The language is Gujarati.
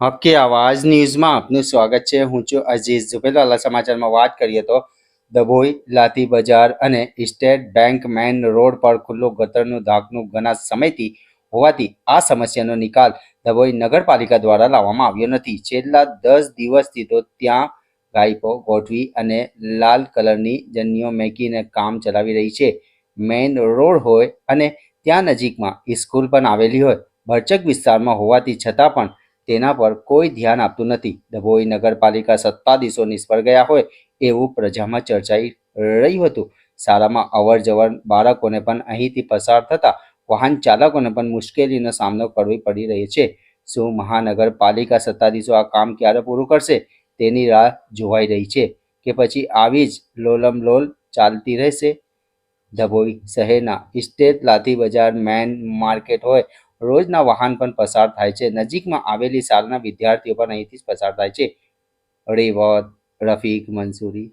હકે આવાજ ન્યૂઝમાં આપનું સ્વાગત છે હું છું અઝીઝ ઝુબેલા સમાચારમાં વાત કરીએ તો દભોઈ લાતી બજાર અને સ્ટેટ બેંક મેન રોડ પર ખુલ્લું ગતરનું ધાકનું ઘણા સમયથી હોવાથી આ સમસ્યાનો નિકાલ દભોઈ નગરપાલિકા દ્વારા લાવવામાં આવ્યો નથી છેલ્લા દસ દિવસથી તો ત્યાં ગાયકો ગોઠવી અને લાલ કલરની જન્નીઓ મેકીને કામ ચલાવી રહી છે મેઇન રોડ હોય અને ત્યાં નજીકમાં સ્કૂલ પણ આવેલી હોય ભરચક વિસ્તારમાં હોવાથી છતાં પણ તેના પર કોઈ ધ્યાન આપતું નથી. ડભોઈ નગરપાલિકા સત્તાધીશો નિષ્ફળ ગયા હોય એવું પ્રજામાં ચર્ચાઈ રહ્યું હતું. શાળામાં અવર જવર બાળકોને પણ અહીંથી પસાર થતા વાહન ચાલકોને પણ મુશ્કેલીનો સામનો કરવી પડી રહી છે. શું મહાનગરપાલિકા સત્તાધીશો આ કામ ક્યારે પૂરું કરશે તેની રાહ જોવાઈ રહી છે કે પછી આવી જ લોલમલોલ ચાલતી રહેશે? ડભોઈ શહેરના સ્ટેટ લાઠી બજાર મેન માર્કેટ હોય. રોજના વાહન પણ પસાર થાય છે. નજીકમાં આવેલી શાળાના વિદ્યાર્થીઓ પણ અહીંથી જ પસાર થાય છે. રેવત, રફીક, મંસૂરી